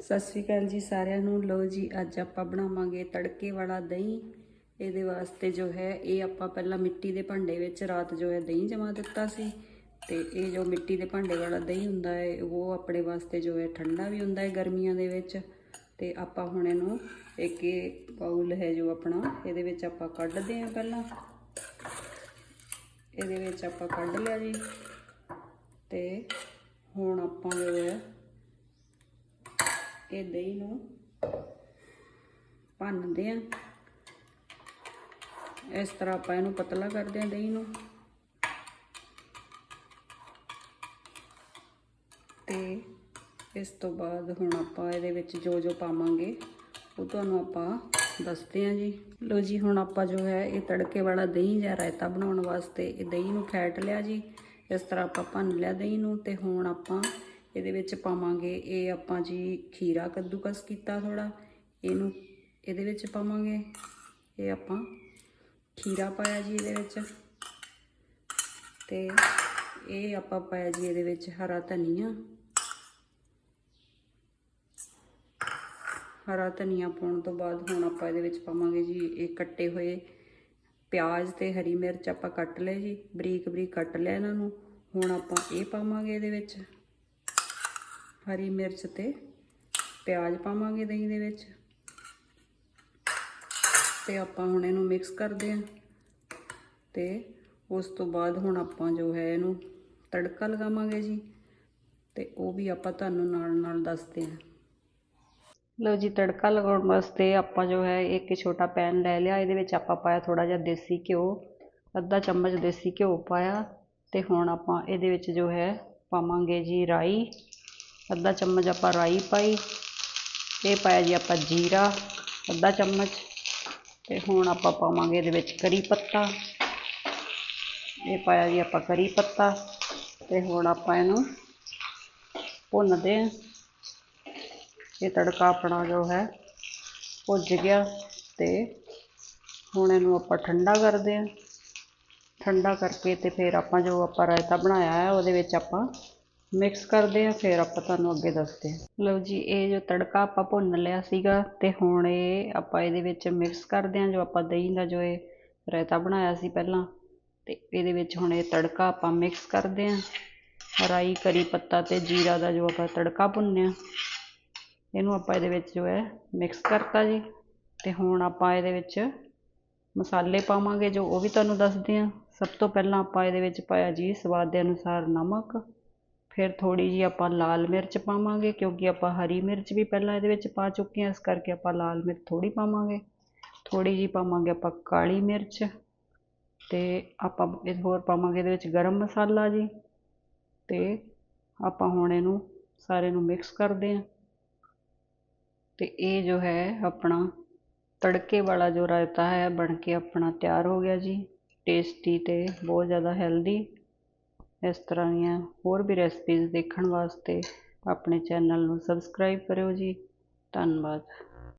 ਸਤਿ ਸ਼੍ਰੀ ਅਕਾਲ ਜੀ ਸਾਰਿਆਂ ਨੂੰ। ਲੋ ਜੀ, ਅੱਜ ਆਪਾਂ ਬਣਾਵਾਂਗੇ ਤੜਕੇ ਵਾਲਾ ਦਹੀਂ। ਇਹਦੇ ਵਾਸਤੇ ਜੋ ਹੈ, ਇਹ ਆਪਾਂ ਪਹਿਲਾਂ ਮਿੱਟੀ ਦੇ ਭਾਂਡੇ ਵਿੱਚ ਰਾਤ ਜੋ ਹੈ ਦਹੀਂ ਜਮਾ ਦਿੱਤਾ ਸੀ। ਤੇ ਇਹ ਜੋ ਮਿੱਟੀ ਦੇ ਭਾਂਡੇ ਵਾਲਾ ਦਹੀਂ ਹੁੰਦਾ ਹੈ, ਉਹ ਆਪਣੇ ਵਾਸਤੇ ਜੋ ਹੈ ਠੰਡਾ ਵੀ ਹੁੰਦਾ ਹੈ ਗਰਮੀਆਂ ਦੇ ਵਿੱਚ। ਤੇ ਆਪਾਂ ਹੁਣ ਇਹਨੂੰ ਇੱਕ ਇਹ ਬਾਉਲ ਹੈ ਜੋ ਆਪਣਾ, ਇਹਦੇ ਵਿੱਚ ਆਪਾਂ ਕੱਢਦੇ ਹਾਂ ਪਹਿਲਾਂ। ਇਹਦੇ ਵਿੱਚ ਆਪਾਂ ਕੱਢ ਲਿਆ ਜੀ। ਤੇ ਹੁਣ ਆਪਾਂ ਜੋ ਹੈ ਇਹ ਦਹੀਂ ਨੂੰ ਭੰਨਦੇ ਆ ਇਸ ਤਰ੍ਹਾਂ ਆਪਾਂ ਇਹਨੂੰ ਪਤਲਾ ਕਰਦੇ ਆ ਦਹੀਂ ਨੂੰ। ਤੇ ਇਸ ਤੋਂ ਬਾਅਦ ਹੁਣ ਆਪਾਂ ਇਹਦੇ ਵਿੱਚ ਜੋ ਜੋ ਪਾਵਾਂਗੇ, ਉਹ ਤੁਹਾਨੂੰ ਆਪਾਂ ਦੱਸਦੇ ਆ ਜੀ। ਲੋ ਜੀ, ਹੁਣ ਆਪਾਂ ਜੋ ਹੈ ਇਹ ਤੜਕੇ ਵਾਲਾ ਦਹੀਂ ਜਾਂ ਰਾਇਤਾ ਬਣਾਉਣ ਵਾਸਤੇ ਇਹ ਦਹੀਂ ਨੂੰ ਫੈਟ ਲਿਆ ਜੀ। ਇਸ ਤਰ੍ਹਾਂ ਆਪਾਂ ਭੰਨ ਲਿਆ ਦਹੀਂ ਨੂੰ ਤੇ ਹੁਣ ਆਪਾਂ ਇਹਦੇ ਵਿੱਚ ਪਾਵਾਂਗੇ, ਇਹ ਆਪਾਂ ਜੀ ਖੀਰਾ ਕੱਦੂਕਸ ਕੀਤਾ ਥੋੜਾ ਇਹਨੂੰ, ਇਹਦੇ ਵਿੱਚ ਪਾਵਾਂਗੇ, ਇਹ ਆਪਾਂ ਖੀਰਾ ਪਾਇਆ ਜੀ ਇਹਦੇ ਵਿੱਚ ਤੇ ਇਹ ਆਪਾਂ ਪਾਇਆ ਜੀ ਇਹਦੇ ਵਿੱਚ ਹਰਾ ਧਨੀਆ। ਹਰਾ ਧਨੀਆ ਪਾਉਣ ਤੋਂ ਬਾਅਦ ਹੁਣ ਆਪਾਂ ਇਹਦੇ ਵਿੱਚ ਪਾਵਾਂਗੇ ਜੀ, ਇਹ ਕੱਟੇ ਹੋਏ ਪਿਆਜ਼ ਤੇ ਹਰੀ ਮਿਰਚ ਆਪਾਂ ਕੱਟ ਲਏ ਜੀ ਬਰੀਕ ਬਰੀਕ ਕੱਟ ਲਿਆ ਇਹਨਾਂ ਨੂੰ, ਹੁਣ ਆਪਾਂ ਇਹ ਪਾਵਾਂਗੇ ਇਹਦੇ ਵਿੱਚ। ਹਰੀ ਮਿਰਚ ਤੇ ਪਿਆਜ਼ ਪਾਵਾਂਗੇ ਦਹੀਂ ਦੇ ਵਿੱਚ। ਤੇ ਆਪਾਂ ਹੁਣ ਇਹਨੂੰ ਮਿਕਸ ਕਰਦੇ ਹਾਂ। ਤੇ ਉਸ ਤੋਂ ਬਾਅਦ ਹੁਣ ਆਪਾਂ ਜੋ ਹੈ ਇਹਨੂੰ ਤੜਕਾ ਲਗਾਵਾਂਗੇ ਜੀ। ਤੇ ਉਹ ਵੀ ਆਪਾਂ ਤੁਹਾਨੂੰ ਨਾਲ ਨਾਲ ਦੱਸਦੇ ਹਾਂ। ਲਓ ਜੀ, ਤੜਕਾ ਲਗਾਉਣ ਵਾਸਤੇ ਆਪਾਂ ਜੋ ਹੈ ਇੱਕ ਛੋਟਾ ਪੈਨ ਲੈ ਲਿਆ। ਇਹਦੇ ਵਿੱਚ ਆਪਾਂ ਪਾਇਆ ਥੋੜਾ ਜਿਹਾ ਦੇਸੀ ਘਿਓ, ਅੱਧਾ ਚਮਚ ਦੇਸੀ ਘਿਓ ਪਾਇਆ। ਤੇ ਹੁਣ ਆਪਾਂ ਇਹਦੇ ਵਿੱਚ ਜੋ ਹੈ ਪਾਵਾਂਗੇ ਜੀ ਰਾਈ। ਅੱਧਾ ਚਮਚ ਆਪਾਂ ਰਾਈ ਪਾਈ, ਇਹ ਪਾਇਆ ਜੀ ਆਪਾਂ ਜੀਰਾ, ਅੱਧਾ ਚਮਚ, ਤੇ ਹੁਣ ਆਪਾਂ ਪਾਵਾਂਗੇ ਇਹਦੇ ਵਿੱਚ ਕਰੀ ਪੱਤਾ। ਇਹ ਪਾਇਆ ਜੀ ਆਪਾਂ ਕਰੀ ਪੱਤਾ, ਤੇ ਹੁਣ ਆਪਾਂ ਇਹਨੂੰ ਭੁੰਨਦੇ ਹਾਂ। ਇਹ ਤੜਕਾ ਆਪਣਾ ਜੋ ਹੈ, ਭੁੱਜ ਗਿਆ, ਤੇ ਹੁਣ ਇਹਨੂੰ ਆਪਾਂ ਠੰਡਾ ਕਰਦੇ ਹਾਂ। ਠੰਡਾ ਕਰਕੇ ਤੇ ਫਿਰ ਆਪਾਂ ਜੋ ਆਪਾਂ ਰਾਇਤਾ ਬਣਾਇਆ ਹੈ, ਉਹਦੇ ਵਿੱਚ ਆਪਾਂ ਮਿਕਸ ਕਰਦੇ ਹਾਂ ਫਿਰ ਆਪਾਂ ਤੁਹਾਨੂੰ ਅੱਗੇ ਦੱਸਦੇ ਹਾਂ ਲਓ ਜੀ, ਇਹ ਜੋ ਤੜਕਾ ਆਪਾਂ ਭੁੰਨ ਲਿਆ ਸੀਗਾ ਤੇ ਹੁਣ ਇਹ ਆਪਾਂ ਇਹਦੇ ਵਿੱਚ ਮਿਕਸ ਕਰਦੇ ਹਾਂ ਜੋ ਆਪਾਂ ਦਹੀਂ ਦਾ ਜੋ ਇਹ ਰਾਇਤਾ ਬਣਾਇਆ ਸੀ ਪਹਿਲਾਂ। ਤੇ ਇਹਦੇ ਵਿੱਚ ਹੁਣ ਇਹ ਤੜਕਾ ਆਪਾਂ ਮਿਕਸ ਕਰਦੇ ਹਾਂ ਰਾਈ, ਕਰੀ ਪੱਤਾ ਤੇ ਜੀਰਾ ਦਾ ਜੋ ਆਪਾਂ ਤੜਕਾ ਭੁੰਨਿਆ, ਇਹਨੂੰ ਆਪਾਂ ਇਹਦੇ ਵਿੱਚ ਜੋ ਹੈ ਮਿਕਸ ਕਰਤਾ ਜੀ। ਤੇ ਹੁਣ ਆਪਾਂ ਇਹਦੇ ਵਿੱਚ ਮਸਾਲੇ ਪਾਵਾਂਗੇ, ਜੋ ਉਹ ਵੀ ਤੁਹਾਨੂੰ ਦੱਸਦੇ ਹਾਂ ਸਭ ਤੋਂ ਪਹਿਲਾਂ ਆਪਾਂ ਇਹਦੇ ਵਿੱਚ ਪਾਇਆ ਜੀ ਸਵਾਦ ਦੇ ਅਨੁਸਾਰ ਨਮਕ। ਫਿਰ ਥੋੜ੍ਹੀ ਜਿਹੀ ਆਪਾਂ ਲਾਲ ਮਿਰਚ ਪਾਵਾਂਗੇ, ਕਿਉਂਕਿ ਆਪਾਂ ਹਰੀ ਮਿਰਚ ਵੀ ਪਹਿਲਾਂ ਇਹਦੇ ਵਿੱਚ ਪਾ ਚੁੱਕੇ ਹਾਂ, ਇਸ ਕਰਕੇ ਆਪਾਂ ਲਾਲ ਮਿਰਚ ਥੋੜ੍ਹੀ ਪਾਵਾਂਗੇ। ਥੋੜ੍ਹੀ ਜਿਹੀ ਪਾਵਾਂਗੇ ਆਪਾਂ ਕਾਲੀ ਮਿਰਚ ਤੇ ਆਪਾਂ ਇਹ ਹੋਰ ਪਾਵਾਂਗੇ ਇਹਦੇ ਵਿੱਚ ਗਰਮ ਮਸਾਲਾ ਜੀ ਤੇ ਆਪਾਂ ਹੁਣ ਇਹਨੂੰ ਸਾਰੇ ਨੂੰ ਮਿਕਸ ਕਰਦੇ ਹਾਂ। ਤੇ ਇਹ ਜੋ ਹੈ ਆਪਣਾ ਤੜਕੇ ਵਾਲਾ ਜੋ ਰਾਇਤਾ ਹੈ, ਬਣ ਕੇ ਆਪਣਾ ਤਿਆਰ ਹੋ ਗਿਆ ਜੀ। ਟੇਸਟੀ ਤੇ ਬਹੁਤ ਜ਼ਿਆਦਾ ਹੈਲਦੀ ਇਸ ਤਰ੍ਹਾਂ ਦੀਆਂ ਹੋਰ ਵੀ ਰੈਸਪੀਜ਼ ਦੇਖਣ ਵਾਸਤੇ ਆਪਣੇ ਚੈਨਲ ਨੂੰ ਸਬਸਕ੍ਰਾਈਬ ਕਰਿਓ ਜੀ। ਧੰਨਵਾਦ।